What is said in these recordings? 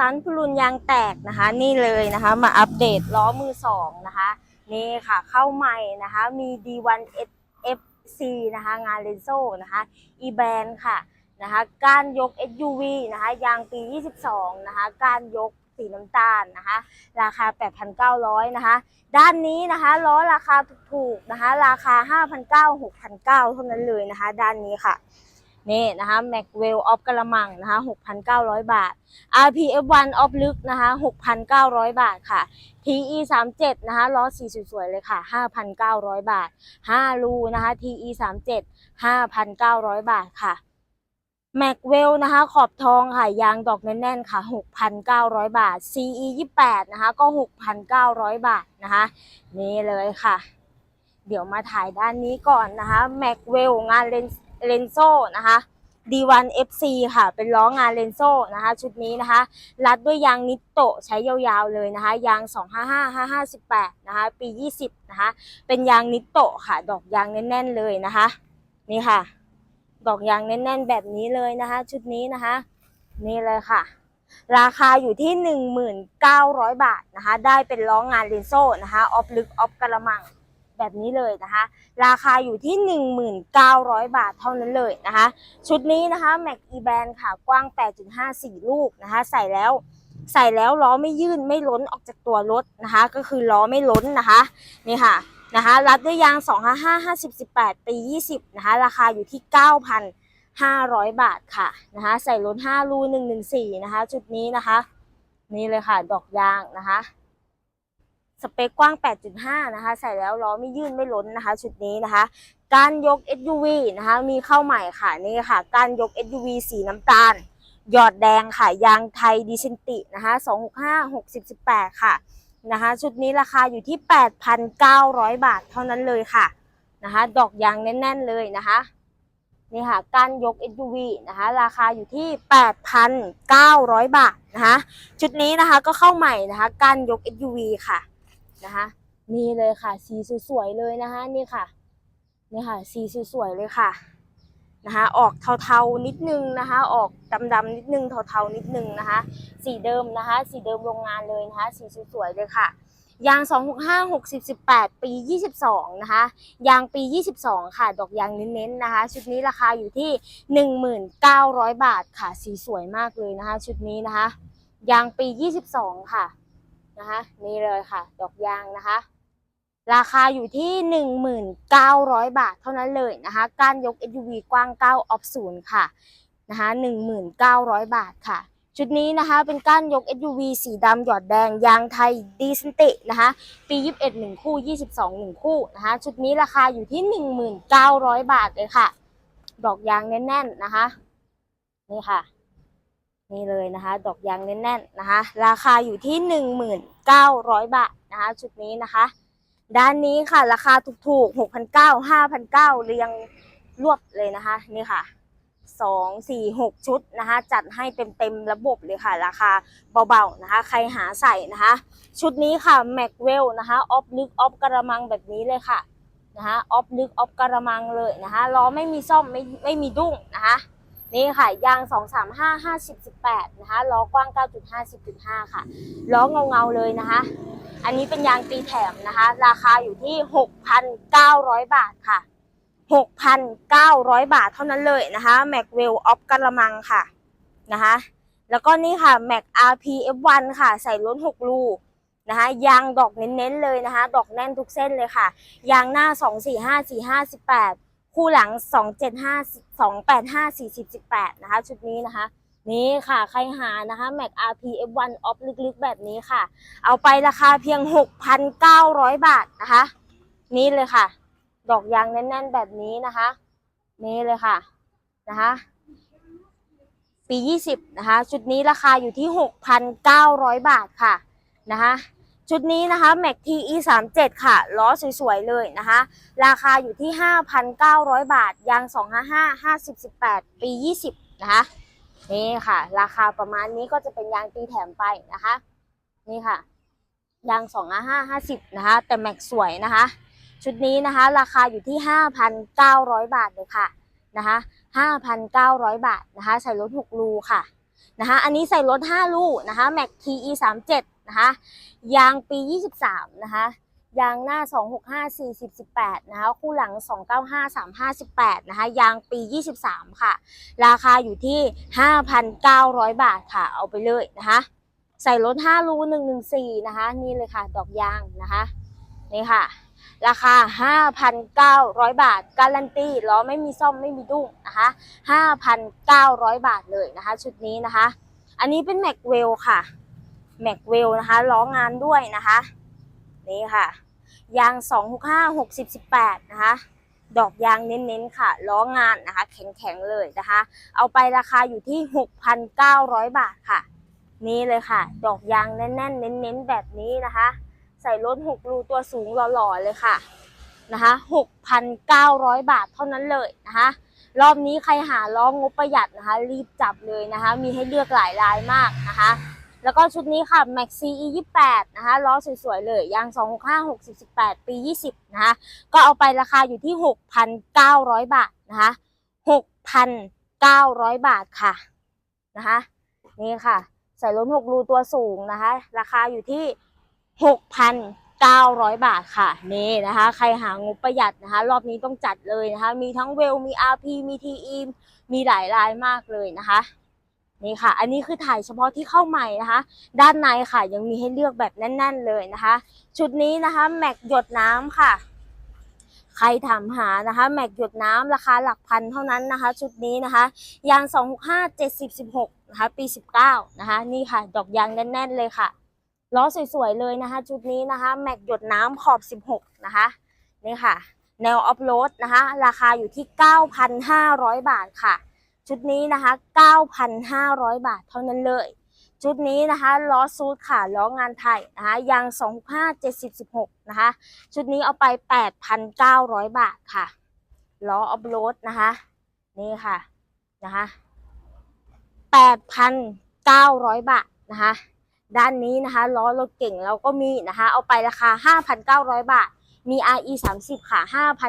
ร้านพลุนยางแตกนะคะ นี่เลยนะคะ มาอัปเดตล้อมือสองนะคะ นี่ค่ะเข้าใหม่นะคะ มี D1 FC นะคะ งานเลนโซนะคะ e b a n ค่ะนะคะก้านยก SUV นะคะยางปี 22 นะคะก้านยกสีน้ำตาลนะคะ ราคา 8,900 นะคะ ด้านนี้นะคะล้อราคาถูกๆนะคะ ราคา 5,900 6,900 เท่านั้นเลยนะคะ ด้านนี้ค่ะ นี่นะคะ Maxwell of กระมังนะคะ6,900 บาท RPF1 of ลึกนะคะ6,900 บาทค่ะ TE 37 นะคะล้อสีสวยๆเลยค่ะ 5,900 บาท 5 รูนะคะ TE 37 5,900 บาทค่ะ Maxwell นะคะ ขอบทองค่ะ ยางดอกแน่นๆค่ะ 6,900 บาท CE 28นะคะ ก็ 6,900 บาทนะคะ นี่เลยค่ะ เดี๋ยวมาถ่ายด้านนี้ก่อนนะคะ Maxwell งานเลนส์ เลนโซนะคะ D1 FC ค่ะ เป็นล้องานเลนโซนะคะ ชุดนี้นะคะ รัดด้วยยางนิตโตใช้ยาวๆเลยนะคะ ยาง 255 558 นะคะ ปี 20 นะคะ เป็นยางนิตโตค่ะ ดอกยางแน่นๆเลยนะคะ นี่ค่ะ ดอกยางแน่นๆแบบนี้เลยนะคะ ชุดนี้นะคะ นี่เลยค่ะ ราคาอยู่ที่ 1,900บาทนะคะ ได้เป็นล้องานเลนโซนะคะ ออฟลึกออฟกระมัง แบบนี้เลยนะคะ ราคาอยู่ที่ 1,900 บาทเท่านั้นเลยนะคะ ชุดนี้นะคะ Mac e b a n ค่ะกว้าง 8.54 ลูกนะคะ ใส่แล้วใส่แล้วล้อไม่ยื่นไม่ล้นออกจากตัวรถนะคะ ก็คือล้อไม่ล้นนะคะนี่ค่ะนะคะรัดด้วยยาง 255 50 18 ปี 20 นะคะ ราคาอยู่ที่ 9,500 บาทค่ะนะคะใส่รถ5รู114 นะคะชุดนี้นะคะ นี่เลยค่ะ ดอกยางนะคะ สเปคกว้าง 8.5 นะคะ ใส่แล้วล้อไม่ยื่นไม่ล้นนะคะ ชุดนี้นะคะ การยก SUV นะคะ มีเข้าใหม่ค่ะนี่ค่ะ การยก SUV สีน้ำตาล หยอดแดงค่ะ ยางไทยดิเซนตินะคะ265 60 18 ค่ะนะคะ ชุดนี้ราคาอยู่ที่ 8,900 บาทเท่านั้นเลยค่ะนะคะ ดอกยางแน่น ๆ เลยนะคะนี่ค่ะการยก SUV นะคะ ราคาอยู่ที่ 8,900 บาทนะคะ ชุดนี้นะคะก็เข้าใหม่นะคะการยก SUV ค่ะ นะคะ นี่เลยค่ะ สีสวยๆเลยนะคะนี่ค่ะนี่ค่ะ สีสวยๆเลยค่ะนะคะ ออกเทาๆนิดนึงนะคะ ออกดำๆนิดนึงเทาๆนิดนึงนะคะ สีเดิมนะคะ สีเดิมโรงงานเลยนะคะ สีสวยๆเลยค่ะยาง 265 60 18 ปี 22 นะคะ ยางปี 22 ค่ะ ดอกยางเน้นๆนะคะ ชุดนี้ราคาอยู่ที่ 1,900 บาทค่ะ สีสวยมากเลยนะคะ ชุดนี้นะคะ ยางปี 22 ค่ะ นะคะ นี่เลยค่ะ ดอกยางนะคะ ราคาอยู่ที่ 1,900 บาทเท่านั้นเลยนะคะ การยก SUV กว้าง 9 ออฟศูนย์ค่ะนะคะ1,900 บาทค่ะชุดนี้นะคะเป็นก้านยก SUV สีดำหยอดแดง ยางไทยดีสตินะคะปี 21 1 คู่ 22 1 คู่นะคะชุดนี้ราคาอยู่ที่ 1,900บาทเลยค่ะ ดอกยางแน่นๆนะคะ นี่ค่ะ นี่เลยนะคะ ดอกยางแน่นๆนะคะ ราคาอยู่ที่ 1,900 บาทนะคะชุดนี้นะคะ ด้านนี้ค่ะราคาถูกๆ 6,900 5,900 เรียงรวบเลยนะคะ นี่ค่ะสองสี่หกชุดนะคะ จัดให้เต็มเต็มๆระบบเลยค่ะ ราคาเบาๆนะคะ ใครหาใส่นะคะ ชุดนี้ค่ะแม็กเวลนะคะออฟลึกออฟกระมังแบบนี้เลยค่ะนะคะออฟลึกออฟกระมังเลยนะคะล้อไม่มีซ่อมไม่ไม่มีดุ้งนะคะ นี่ค่ะ ยาง 2 3 5 50 18 นะคะ ล้อกว้าง 9.5 10.5 ค่ะ ล้อเงาเงาเลยนะคะ อันนี้เป็นยางตีแถมนะคะ ราคาอยู่ที่ 6,900 บาทค่ะ 6,900 บาทเท่านั้นเลยนะคะ Maxwell of กระมังค่ะนะคะ แล้วก็นี่ค่ะ Mac RP F1 ค่ะ ใส่ล้น6รูนะคะยางดอกเน้นๆเลยนะคะ ดอกแน่นทุกเส้นเลยค่ะ ยางหน้า 245 45 18 คู่หลัง 275 285 40 18 นะคะ ชุดนี้นะคะ นี่ค่ะใครหานะคะ Mac RP F1 Off ลึกๆ แบบนี้ค่ะ เอาไปราคาเพียง 6,900 บาทนะคะ นี่เลยค่ะ ดอกยางแน่นๆ แบบนี้นะคะ นี่เลยค่ะนะคะปี 20 นะคะ ชุดนี้ราคาอยู่ที่ 6,900 บาทค่ะนะคะ ชุดนี้นะคะ Mac TE 37ค่ะ ล้อสวยๆเลยนะคะ ราคาอยู่ที่ 5,900 บาท ยาง 255 50 18 ปี 20 นะคะ นี่ค่ะ ราคาประมาณนี้ก็จะเป็นยางตีแถมไปนะคะ นี่ค่ะ ยาง 255 50 นะคะ แต่แม็กสวยนะคะ ชุดนี้นะคะ ราคาอยู่ที่ 5,900 บาทเลยค่ะนะคะ 5,900 บาทนะคะ ใส่รถ6รูค่ะนะคะ อันนี้ใส่รถ 5 ลูนะคะ Mac TE 37 นะคะ ยางปี 23 นะคะ ยางหน้า 265 40 18 นะคะ คู่หลัง 295 35 18 นะคะ ยางปี 23 ค่ะ ราคาอยู่ที่ 5,900 บาทค่ะ เอาไปเลยนะคะ ใส่รถ5รู114 นะคะ นี่เลยค่ะ ดอกยางนะคะ นี่ค่ะราคา 5,900 บาท การันตีล้อไม่มีซ่อมไม่มีดุ้งนะคะ 5,900 บาทเลยนะคะ ชุดนี้นะคะ อันนี้เป็นแม็กเวลค่ะ แม็กเวลนะคะล้องานด้วยนะคะ นี่ค่ะ ยาง 265 60 18 นะคะ ดอกยางเน้นๆค่ะ ล้องานนะคะ แข็งๆเลยนะคะ เอาไปราคาอยู่ที่ 6,900 บาทค่ะ นี่เลยค่ะ ดอกยางแน่นๆ เน้นๆ แบบนี้นะคะ ใส่รถ6รูตัวสูงหล่อๆ เลยค่ะนะคะ6,900 บาทเท่านั้นเลยนะคะ รอบนี้ใครหาล้องงบประหยัดนะคะ รีบจับเลยนะคะ มีให้เลือกหลายลายมากนะคะ แล้วก็ชุดนี้ค่ะ Max CE 28นะคะล้อสวยๆเลยยาง265 60 18 ปี 20นะคะก็เอาไปราคาอยู่ที่ 6,900 บาทนะคะ6,900 บาทค่ะนะคะนี่ค่ะ ใส่รถ6รูตัวสูงนะคะ ราคาอยู่ที่ 6,900 บาทค่ะนี่นะคะ ใครหางบประหยัดนะคะ รอบนี้ต้องจัดเลยนะคะ มีทั้งเวลมี RP มี TE มีหลายลายมากเลยนะคะ นี่ค่ะ อันนี้คือถ่ายเฉพาะที่เข้าใหม่นะคะ ด้านในค่ะยังมีให้เลือกแบบแน่น ๆ เลยนะคะ ชุดนี้นะคะแม็กหยดน้ำค่ะ ใครถามหานะคะ แม็กหยดน้ำราคาหลักพันเท่านั้นนะคะ ชุดนี้นะคะ ยาง 265 70 16 นะคะ ปี 19 นะคะ นี่ค่ะ ดอกยางแน่น ๆ เลยค่ะล้อสวยๆเลยนะคะ ชุดนี้นะคะ แม็กหยดน้ำขอบ 16 นะคะนี่ค่ะ แนวออฟโรดนะคะ ราคาอยู่ที่ 9,500 บาทค่ะ ชุดนี้นะคะ 9,500 บาทเท่านั้นเลย ชุดนี้นะคะล้อซูดค่ะล้องานไทยนะคะยาง265 70 16นะคะ ชุดนี้เอาไป 8,900 บาทค่ะล้อออฟโรดนะคะ นี่ค่ะนะคะ8,900 บาทนะคะ ด้านนี้นะคะล้อรถเก่งเราก็มีนะคะ เอาไปราคา 5,900 บาท มี RE 30 ค่ะ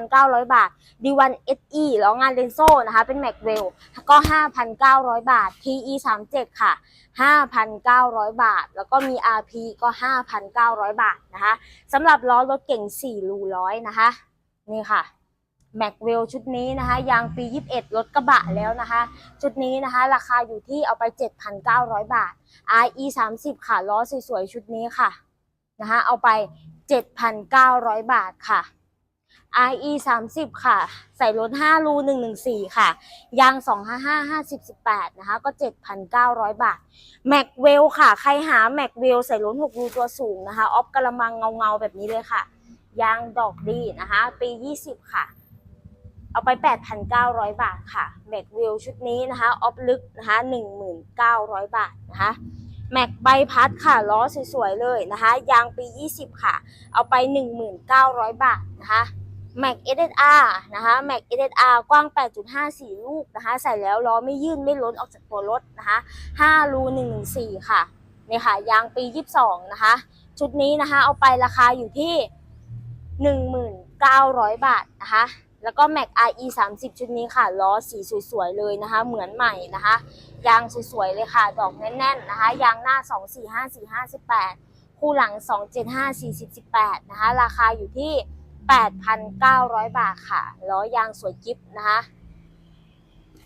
5,900 บาท D1 SE ล้องานเลนโซ่นะคะ เป็นแม็กเวลก็ 5,900 บาท TE 37ค่ะ 5,900 บาท แล้วก็มี RP ก็ 5,900 บาทนะคะสำหรับล้อรถเก่ง 4 รูร้อยนะคะ นี่ค่ะแม็กเวลชุดนี้นะคะ ยางปี 21 รถกระบะแล้วนะคะ ชุดนี้นะคะ ราคาอยู่ที่เอาไป 7,900 บาท RE 30 ค่ะ ล้อสวยๆ ชุดนี้ค่ะนะคะเอาไป 7,900 บาทค่ะ RE 30 ค่ะ ใส่รถ5รู114 ค่ะ ยาง 255 50 18 นะคะ ก็ 7,900 บาท แม็กเวลค่ะ ใครหาแม็กเวลใส่รถ6รูตัวสูงนะคะ ออฟกระมังเงาๆ แบบนี้เลยค่ะ ยางดอกดีนะคะ ปี 20 ค่ะ เอาไป 8,900 บาทค่ะ แม็กวิลชุดนี้นะคะ ออฟลึกนะคะ 1,900 บาทนะคะ แม็กใบพัดค่ะล้อสวยๆเลยนะคะ ยางปี 20 ค่ะ เอาไป 1,900 บาทนะคะแม็ก SSR นะคะแม็ก SSR กว้าง 8.54 ลูกนะคะ ใส่แล้วล้อไม่ยื่นไม่ล้นออกจากตัวรถนะคะ 5 รู 114 ค่ะนี่ค่ะ ยางปี 22 นะคะ ชุดนี้นะคะ เอาไปราคาอยู่ที่ 1,900 บาทนะคะ แล้วก็ Mac RE 30 ชุดนี้ค่ะ ล้อสีสวยๆเลยนะคะ เหมือนใหม่นะคะ ยางสวยๆเลยค่ะ ดอกแน่นๆนะคะ ยางหน้า 245 4 58 คู่หลัง 275 40 18 นะคะ ราคาอยู่ที่ 8,900 บาทค่ะ ล้อยางสวยกิฟนะคะ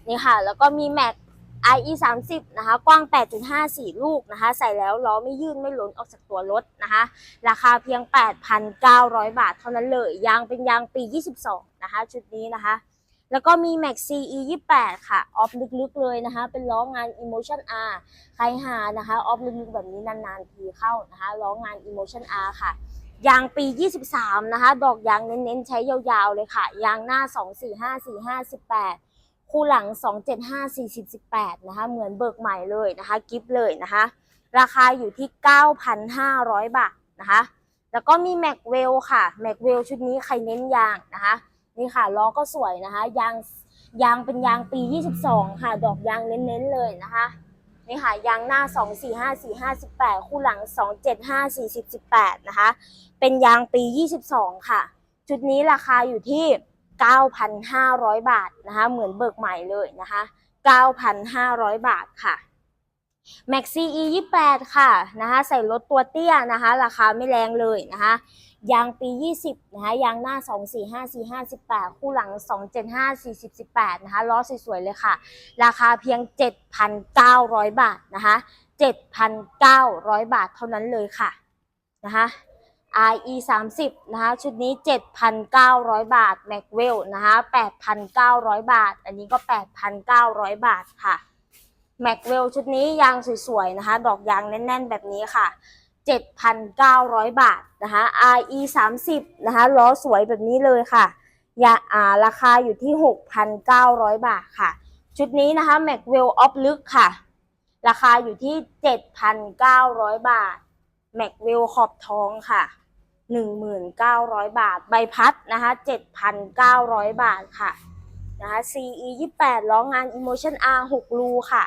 นี่ค่ะ แล้วก็มี Mac IE 30นะคะกว้าง 8.54 ลูกนะคะ ใส่แล้วล้อไม่ยื่นไม่หล้นออกจากตัวรถนะคะ ราคาเพียง 8,900 บาทเท่านั้นเลย ยางเป็นยางปี 22 นะคะ ชุดนี้นะคะ แล้วก็มี Max CE 28 ค่ะ ออฟลึกๆเลยนะคะ เป็นล้องาน Emotion R ใครหานะคะ ออฟลึกๆแบบนี้นานๆทีเข้านะคะ ล้องาน Emotion R ค่ะยางปี 23 นะคะ ดอกยางเน้นๆ ใช้ยาวๆ เลยค่ะ ยางหน้า 245 45 18 คู่หลัง 275 40 18 นะคะ เหมือนเบิกใหม่เลยนะคะ กิฟเลยนะคะ ราคาอยู่ที่ 9,500 บาทนะคะ แล้วก็มีแม็กเวลค่ะแม็กเวลชุดนี้ใครเน้นยางนะคะ นี่ค่ะล้อก็สวยนะคะ ยางยางเป็นยางปี 22 ค่ะ ดอกยางเน้นๆเลยนะคะนี่ค่ะยางหน้า 245 4 58 คู่หลัง 275 40 18 นะคะ เป็นยางปี 22 ค่ะ ชุดนี้ราคาอยู่ที่ 9,500 บาทนะคะเหมือนเบิกใหม่เลยนะคะ 9,500 บาทค่ะ Maxi E 28ค่ะนะคะใส่รถตัวเตี้ยนะคะ ราคาไม่แรงเลยนะคะยางปี 20 นะคะยางหน้า 245 45 18 คู่หลัง 275 40 18 นะคะล้อสวยๆ เลยค่ะ ราคาเพียง 7,900 บาทนะคะ7,900 บาทเท่านั้นเลยค่ะนะคะ RE 30นะคะชุดนี้ 7,900 บาท Maxwell นะคะ8,900 บาท อันนี้ก็ 8,900 บาทค่ะ Maxwell ชุดนี้ยางสวยๆนะคะดอกยางแน่นๆ แบบนี้ค่ะ 7,900 บาทนะคะ RE 30นะคะล้อสวยแบบนี้เลยค่ะยาอ่าราคาอยู่ที่ 6,900 บาทค่ะ ชุดนี้นะคะ Maxwell Off ลึกค่ะ ราคาอยู่ที่ 7,900 บาท Maxwell ขอบทองค่ะ 1,900 บาท ใบพัดนะคะ 7,900 บาทค่ะนะคะ CE 28ล้องาน Emotion R 6รูค่ะ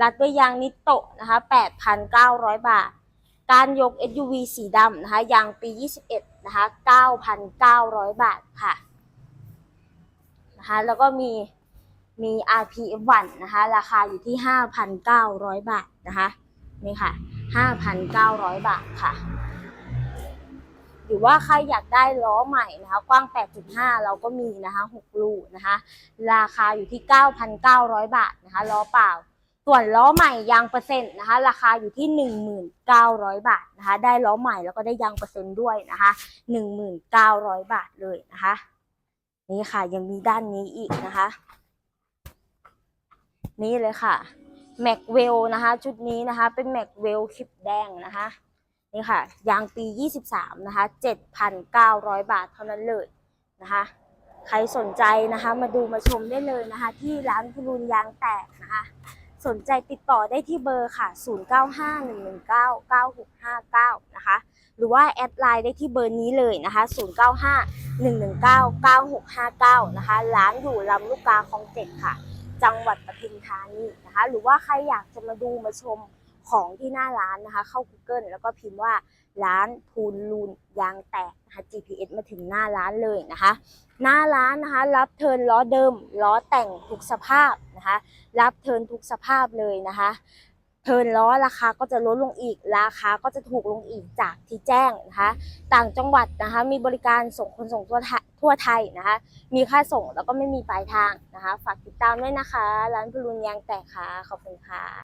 รัดด้วยยางนิโตะนะคะ 8,900 บาท การยก SUV สีดำนะคะ ยางปี 21 นะคะ 9,900 บาทค่ะนะคะแล้วก็มีมี RPF1 นะคะราคาอยู่ที่ 5,900 บาทนะคะนี่ค่ะ 5,900 บาทค่ะ หรือว่าใครอยากได้ล้อใหม่นะคะกว้าง 8.5 เราก็มีนะคะ6ลูนะคะราคาอยู่ที่ 9,900 บาทนะคะล้อเปล่า ส่วนล้อใหม่ยางเปอร์เซ็นต์นะคะราคาอยู่ที่ 1,900 บาทนะคะได้ล้อใหม่แล้วก็ได้ยางเปอร์เซ็นต์ด้วยนะคะ 1,900 บาทเลยนะคะนี่ค่ะยังมีด้านนี้อีกนะคะ นี่เลยค่ะแม็กเวลนะคะ ชุดนี้นะคะ เป็นแม็กเวลคลิปแดงนะคะ นี่ค่ะ ยางปี 23 นะคะ 7,900 บาทเท่านั้นเลยนะคะ ใครสนใจนะคะมาดูมาชมได้เลยนะคะ ที่ร้านพลูนยางแตกนะคะ สนใจติดต่อได้ที่เบอร์ค่ะ 0951199659 นะคะ หรือว่าแอดไลน์ได้ที่เบอร์นี้เลยนะคะ 0951199659 นะคะ ร้านอยู่ลำลูกกาคลองเจ็ดค่ะ จังหวัดปทุมธานีนะคะ หรือว่าใครอยากจะมาดูมาชม ของที่หน้าร้านนะคะ เข้า Google แล้วก็พิมพ์ว่าร้านพูนลูนยางแตกนะคะ GPS มาถึงหน้าร้านเลยนะคะ หน้าร้านนะคะรับเทิร์นล้อเดิมล้อแต่งทุกสภาพนะคะ รับเทิร์นทุกสภาพเลยนะคะเทิร์นล้อราคาก็จะลดลงอีก ราคาก็จะถูกลงอีกจากที่แจ้งนะคะ ต่างจังหวัดนะคะ มีบริการส่งคนส่งทั่วทยทั่วไทยนะคะ มีค่าส่งแล้วก็ไม่มีปลายทางนะคะ ฝากติดตามด้วยนะคะ ร้านพลุนยางแตกค่ะขอบคุณค่ะ